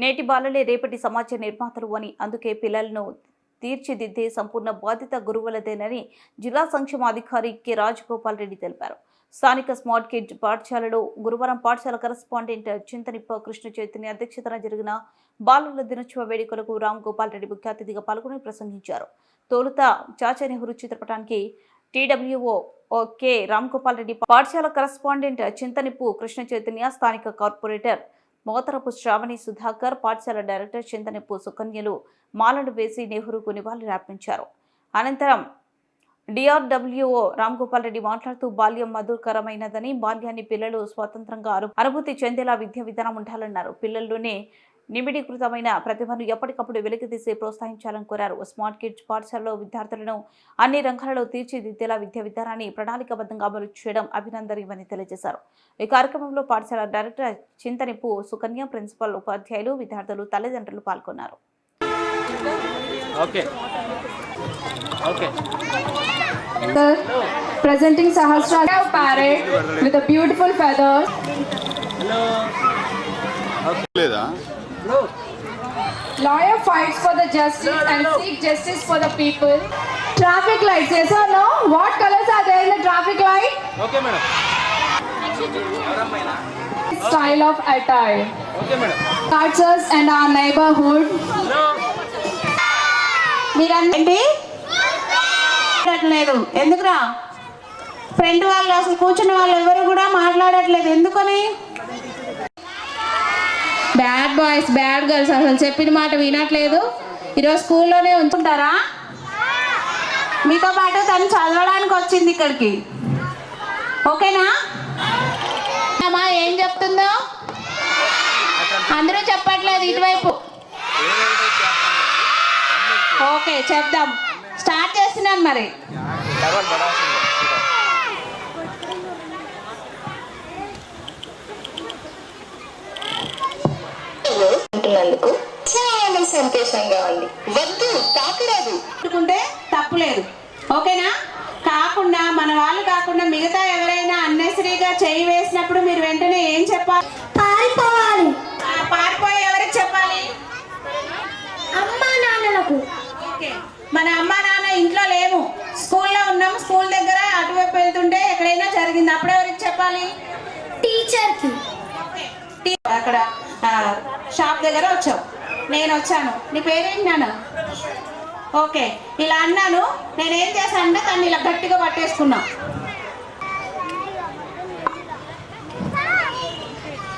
నేటి బాలలే రేపటి సమాజ నిర్మాతలు అని అందుకే పిల్లలను తీర్చిదిద్దే సంపూర్ణ బాధ్యత గురువులదేనని జిల్లా సంక్షేమాధికారి కె రాజగోపాల్ రెడ్డి తెలిపారు. స్థానిక స్మార్ట్ కిడ్ పాఠశాలలో గురువారం పాఠశాల కరస్పాండెంట్ చింతనిప్ప కృష్ణ చైతన్య అధ్యక్షతన జరిగిన బాలల దినోత్సవ వేడుకలకు రామ్ గోపాల్ రెడ్డి ముఖ్య అతిథిగా పాల్గొని ప్రసంగించారు. తొలుత చాచా నెహ్రూ చిత్రపటానికి T W O K Ram Gopal Reddy పాఠశాల కరస్పాండెంట్ చింతనిప్పు కృష్ణ చైతన్య స్థానిక కార్పొరేటర్ మోతరపు శ్రావణి సుధాకర్ పాఠశాల డైరెక్టర్ చింతనిప్పు సుకన్యలు మాలలు వేసి నెహ్రూకు నివాళులర్పించారు అనంతరం డిఆర్డబ్ల్యూఓ రామ్ గోపాల్ రెడ్డి మాట్లాడుతూ బాల్యం మధురకరమైనదని బాల్యాన్ని పిల్లలు స్వతంత్రంగా అనుభూతి చెందేలా విద్యా విధానం ఉండాలన్నారు. పిల్లల్లోనే నిమిడీకృతమైన ప్రతిభను ఎప్పటికప్పుడు వెలికితీసి ప్రోత్సహించాలని కోరారు. స్మార్ట్ కిడ్స్ పాఠశాలలో విద్యార్థులను అన్ని రంగాలలో తీర్చిదిద్దేలా విద్యా విధానాన్ని ప్రణాళికాబద్ధంగా అమలు చేయడం అభినందనీయమని తెలియజేశారు. ఈ కార్యక్రమంలో పాఠశాల డైరెక్టర్ చింతనిప్పు సుకన్య ప్రిన్సిపల్ ఉపాధ్యాయులు విద్యార్థులు తల్లిదండ్రులు పాల్గొన్నారు. Okay. Okay. Sir, presenting Sahasra parrot with a beautiful Lawyer fights for the justice and seek justice for the people. Traffic lights, yes or no? What colors are there in the traffic light? Okay madam Style of attire. Okay madam Cultures and our neighborhood. మీరండి మాట్లాడట్లేదు ఎందుకురా friend వాళ్ళు అసలు కూర్చున్న వాళ్ళు ఎవరు కూడా మాట్లాడట్లేదు ఎందుకని బ్యాడ్ బాయ్స్ బ్యాడ్ గర్ల్స్ అసలు చెప్పిన మాట వినట్లేదు. ఈరోజు స్కూల్లోనే ఉంచుంటారా మీతో పాటు తను చదవడానికి వచ్చింది ఇక్కడికి. ఓకేనా? అమ్మా ఏం చెప్తుందో? అందరూ చెప్పట్లేదు ఇటువైపు. ఓకే చెప్దాం. స్టార్ట్ చేస్తున్నాను మరి. ఉంటున్నందుకు చాలా సంతోషంగా ఉంది. వద్దు తాకరాదు. పెట్టుకుంటే తప్పులేదు. ఓకేనా? కాకుండా మన వాళ్ళు కాకుండా మిగతా ఎవరైనా అన్నెసరీగా చేయి వేసినప్పుడు మీరు వెంటనే ఏం చెప్పాలి? పారిపోవాలి. ఆ, పారిపోయి ఎవరికి చెప్పాలి? అమ్మా నాన్నలకు. ఓకే. మన అమ్మ నాన్న ఇంట్లో లేము. స్కూల్లో ఉన్నాము. స్కూల్ దగ్గర అటువైపు వెళ్తుంటే ఎక్కడైనా జరిగింది. అప్పుడు ఎవరికి చెప్పాలి? టీచర్కి. టీ- అక్కడ ఆ, షాప్ దగ్గర వచ్చావు నేను వచ్చాను నీ పేరేంటి నాన్న ఓకే ఇలా అన్నాను నేనేం చేశానంటే తను ఇలా గట్టిగా పట్టేసుకున్నా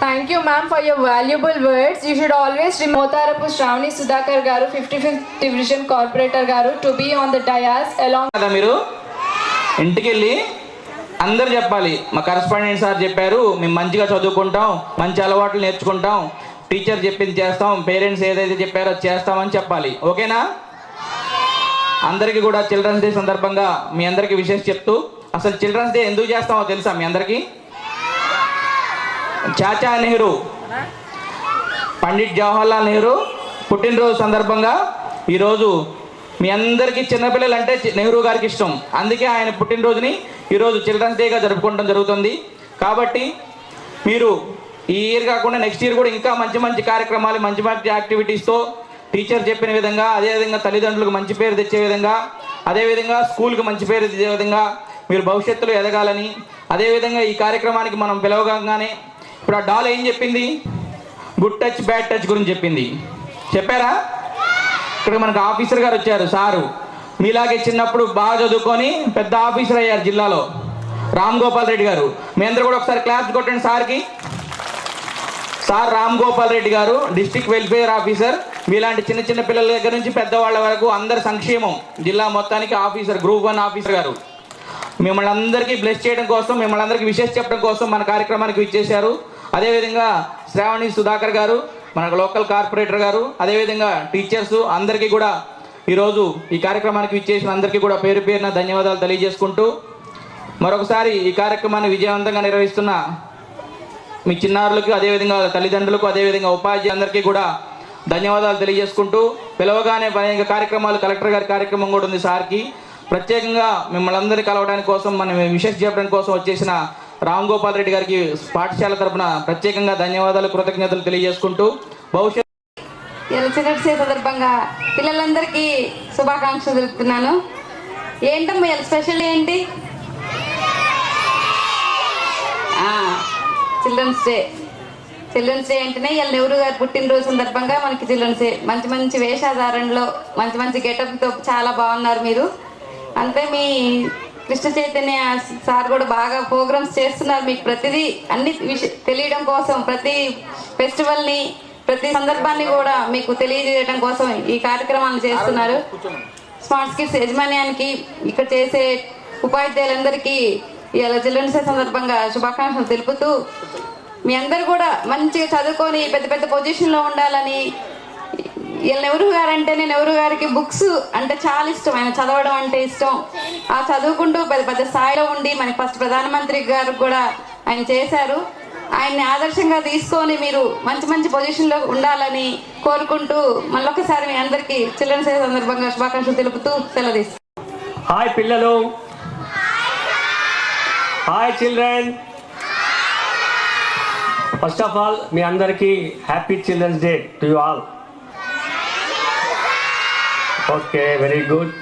Thank you, ma'am, for your valuable words. You should always remember Motarapu Shravani Sudhakar Garu, 55th Division Corporator Garu, to be on the dais along కదా మీరు ఇంటికి వెళ్ళి అందరు చెప్పాలి. మా కరస్పాండెంట్ సార్ చెప్పారు మేము మంచిగా చదువుకుంటాం మంచి అలవాట్లు నేర్చుకుంటాం టీచర్ చెప్పింది చేస్తాం పేరెంట్స్ ఏదైతే చెప్పారో చేస్తామని చెప్పాలి. ఓకేనా? అందరికీ కూడా చిల్డ్రన్స్ డే సందర్భంగా మీ అందరికీ విశేష చెప్తూ అసలు చిల్డ్రన్స్ డే ఎందుకు చేస్తామో తెలుసా మీ అందరికీ? చాచా నెహ్రూ పండిట్ జవహర్లాల్ నెహ్రూ పుట్టినరోజు సందర్భంగా ఈరోజు మీ అందరికీ చిన్నపిల్లలు అంటే నెహ్రూ గారికి ఇష్టం. అందుకే ఆయన పుట్టినరోజుని ఈరోజు చిల్డ్రన్స్ డేగా జరుపుకోవడం జరుగుతుంది. కాబట్టి మీరు ఈ ఇయర్ కాకుండా నెక్స్ట్ ఇయర్ కూడా ఇంకా మంచి మంచి కార్యక్రమాలు మంచి మంచి యాక్టివిటీస్తో టీచర్ చెప్పిన విధంగా అదేవిధంగా తల్లిదండ్రులకు మంచి పేరు తెచ్చే విధంగా అదేవిధంగా స్కూల్కి మంచి పేరు తెచ్చే విధంగా మీరు భవిష్యత్తులో ఎదగాలని అదేవిధంగా ఈ కార్యక్రమానికి మనం పిలవగానే ఇప్పుడు ఆ డాల్ ఏం చెప్పింది? గుడ్ టచ్ బ్యాడ్ టచ్ గురించి చెప్పింది. చెప్పారా? ఇక్కడ మనకు ఆఫీసర్ గారు వచ్చారు సారు. మీలాగే చిన్నప్పుడు బాగా చదువుకొని పెద్ద ఆఫీసర్ అయ్యారు జిల్లాలో. రామ్ గోపాల్ రెడ్డి గారు. మీ అందరూ కూడా ఒకసారి క్లాస్ కొట్టండి సార్కి. సార్ రామ్ గోపాల్ రెడ్డి గారు డిస్టిక్ వెల్ఫేర్ ఆఫీసర్. మీలాంటి చిన్న చిన్న పిల్లల దగ్గర నుంచి పెద్దవాళ్ళ వరకు అందరి సంక్షేమం జిల్లా మొత్తానికి ఆఫీసర్ గ్రూప్ వన్ ఆఫీసర్ గారు. మిమ్మల్ని అందరికీ బ్లెస్ చేయడం కోసం మిమ్మల్ని అందరికీ విశేష చెప్పడం కోసం మన కార్యక్రమానికి విచ్చేశారు. అదేవిధంగా శ్రావణి సుధాకర్ గారు మన లోకల్ కార్పొరేటర్ గారు అదేవిధంగా టీచర్స్ అందరికీ కూడా ఈరోజు ఈ కార్యక్రమానికి ఇచ్చేసిన అందరికీ కూడా పేరు పేరున ధన్యవాదాలు తెలియజేసుకుంటూ మరొకసారి ఈ కార్యక్రమాన్ని విజయవంతంగా నిర్వహిస్తున్న మీ చిన్నారులకు అదేవిధంగా తల్లిదండ్రులకు అదేవిధంగా ఉపాధ్యాయులందరికీ కూడా ధన్యవాదాలు తెలియజేసుకుంటూ పిలవగానే అనేక కార్యక్రమాలు కలెక్టర్ గారి కార్యక్రమం కూడా ఉంది సార్కి. ప్రత్యేకంగా మిమ్మల్ని అందరినీ కలవడానికి కోసం మనం విశేష చెప్పడం కోసం వచ్చేసిన రామ్ గోపాల్ రెడ్డి గారికి పాఠశాల తరఫున ప్రత్యేకంగా ధన్యవాదాలు కృతజ్ఞతలు తెలియజేసుకుంటూ భవిష్యత్ ఇలా సందర్భంగా పిల్లలందరికీ శుభాకాంక్షలు తెలుపుతున్నాను. ఏంటమ్మా స్పెషల్ ఏంటి? Children's day. చిల్డ్రన్స్ డే అంటేనే ఇలా నెహ్రూ గారి పుట్టినరోజు సందర్భంగా మనకి చిల్డ్రన్స్ డే. మంచి మంచి వేషాధారణలో మంచి మంచి గెటప్తో చాలా బాగున్నారు మీరు. అంతే మీ కృష్ణ చైతన్య సార్ కూడా బాగా ప్రోగ్రామ్స్ చేస్తున్నారు. మీకు ప్రతిదీ అన్ని తెలియడం కోసం ప్రతి ఫెస్టివల్ని ప్రతి సందర్భాన్ని కూడా మీకు తెలియజేయడం కోసం ఈ కార్యక్రమాలు చేస్తున్నారు. స్మార్ట్ స్కిట్స్ యజమాన్యానికి ఇక్కడ చేసే ఉపాధ్యాయులందరికీ ఇలా చిల్డ్రన్స్ సందర్భంగా శుభాకాంక్షలు తెలుపుతూ మీ అందరు కూడా మంచిగా చదువుకొని పెద్ద పెద్ద పొజిషన్లో ఉండాలని నెహ్రూ గారు అంటేనే నెహ్రూ గారికి బుక్స్ అంటే చాలా ఇష్టం. ఆయన చదవడం అంటే ఇష్టం. ఆ చదువుకుంటూ పెద్ద పెద్ద స్థాయిలో ఉండి మనకి ఫస్ట్ ప్రధానమంత్రి గారు కూడా ఆయన చేశారు. ఆయన్ని ఆదర్శంగా తీసుకొని మీరు మంచి మంచి పొజిషన్లో ఉండాలని కోరుకుంటూ మళ్ళొకసారి మీ అందరికీ చిల్డ్రన్స్ డే సందర్భంగా శుభాకాంక్షలు తెలుపుతూ సెలవు హాయ్ పిల్లలు. Hi children. First of all మీ అందరికీ happy children's day to you all. Okay very good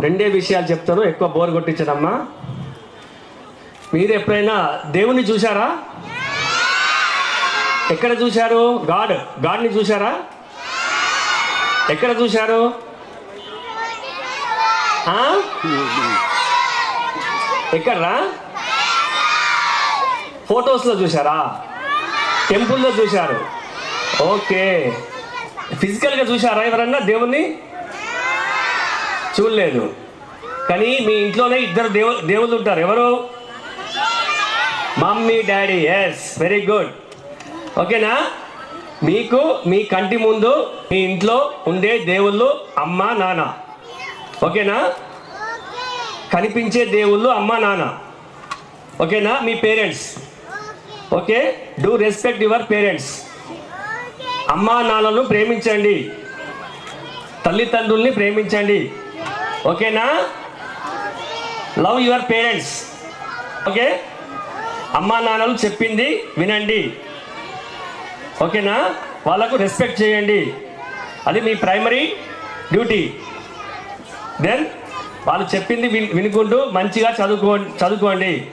రెండే విషయాలు చెప్తాను ఎక్కువ బోర్ కొట్టించదమ్మా మీరు ఎప్పుడైనా దేవుణ్ణి చూశారా? ఎక్కడ చూశారు? గాడ్ గాడ్ని చూశారా? ఎక్కడ చూశారు? ఎక్కడరా? ఫొటోస్లో చూశారా? టెంపుల్లో చూశారు. ఓకే. ఫిజికల్గా చూసారా ఎవరన్నా దేవుణ్ణి? చూడలేదు. కానీ మీ ఇంట్లోనే ఇద్దరు దేవు దేవుళ్ళు ఉంటారు. ఎవరు? Mummy daddy. Yes very good ఓకేనా? మీకు మీ కంటి ముందు మీ ఇంట్లో ఉండే దేవుళ్ళు అమ్మ నాన్న. ఓకేనా? కనిపించే దేవుళ్ళు అమ్మ నాన్న. ఓకేనా? మీ parents. Okay? Do respect your parents అమ్మా నాన్నలను ప్రేమించండి. తల్లిదండ్రుల్ని ప్రేమించండి. ఓకేనా? Love your parents okay? అమ్మా నాన్నలు చెప్పింది వినండి. ఓకేనా? వాళ్ళకు రెస్పెక్ట్ చేయండి. అది మీ ప్రైమరీ డ్యూటీ దెన్ వాళ్ళు చెప్పింది విన్ వినుకుంటూ మంచిగా చదువుకో చదువుకోండి.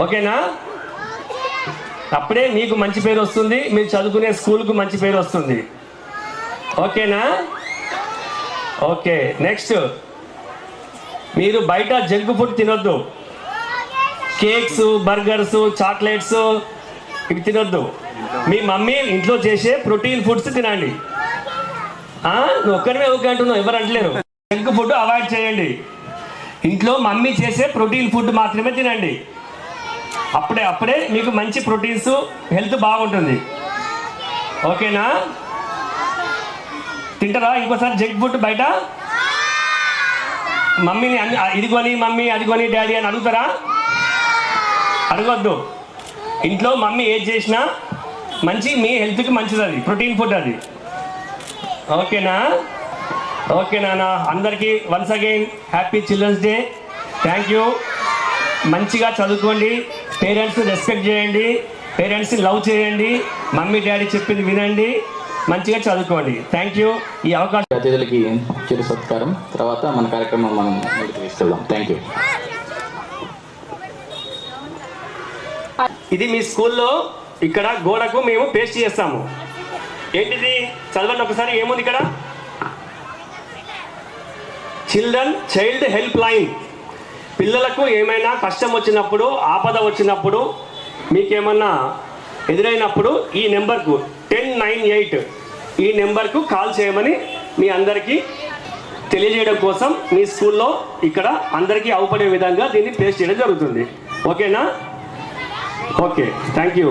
ఓకేనా? అప్పుడే మీకు మంచి పేరు వస్తుంది మీరు చదువుకునే స్కూల్కు మంచి పేరు వస్తుంది. ఓకేనా? Okay next. మీరు బయట జంక్ ఫుడ్ తినొద్దు. కేక్స్ బర్గర్స్ చాక్లెట్స్ ఇవి తినొద్దు. మీ మమ్మీ ఇంట్లో చేసే ప్రోటీన్ ఫుడ్స్ తినండి. నువ్వు ఒక్కరివే ఓకే అంటున్నావు ఎవరు అంటలేరు. జంక్ ఫుడ్ అవాయిడ్ చేయండి. ఇంట్లో మమ్మీ చేసే ప్రోటీన్ ఫుడ్ మాత్రమే తినండి. అప్పుడే అప్పుడే మీకు మంచి ప్రోటీన్స్ హెల్త్ బాగుంటుంది. ఓకేనా? తింటారా? ఇంకోసారి జంక్ ఫుడ్ బయట? మమ్మీని ఇదిగోని ఇది కొని మమ్మీ అది కొని డాడీ అని అడుగుతారా? అడగొద్దు. ఇంట్లో మమ్మీ ఏది చేసినా మంచి మీ హెల్త్కి మంచిది అది. ప్రోటీన్ ఫుడ్ అది. ఓకేనా? ఓకే నాన్న అందరికీ once again happy children's day. Thank you. మంచిగా చదువుకోండి. పేరెంట్స్ని రెస్పెక్ట్ చేయండి పేరెంట్స్ని లవ్ చేయండి మమ్మీ డాడీ చెప్పింది వినండి మంచిగా చదువుకోండి. థ్యాంక్ యూ ఈ అవకాశం అతిథులకి చిరు సత్కారం. తర్వాత మన కార్యక్రమం మనం తీసుకెళ్దాం. థ్యాంక్ యూ ఇది మీ స్కూల్లో ఇక్కడ గోడకు మేము పేస్ట్ చేస్తాము. ఏంటిది? చదవండి ఒకసారి ఏముంది ఇక్కడ? చిల్డ్రన్ చైల్డ్ హెల్ప్ లైన్ పిల్లలకు ఏమైనా కష్టం వచ్చినప్పుడు ఆపద వచ్చినప్పుడు మీకేమన్నా ఎదురైనప్పుడు ఈ నెంబర్కు టెన్ నైన్ ఎయిట్ ఈ నెంబర్కు కాల్ చేయమని మీ అందరికీ తెలియజేయడం కోసం మీ స్కూల్లో ఇక్కడ అందరికీ అవపడే విధంగా దీన్ని పేస్ట్ చేయడం జరుగుతుంది. ఓకేనా? Okay thank you.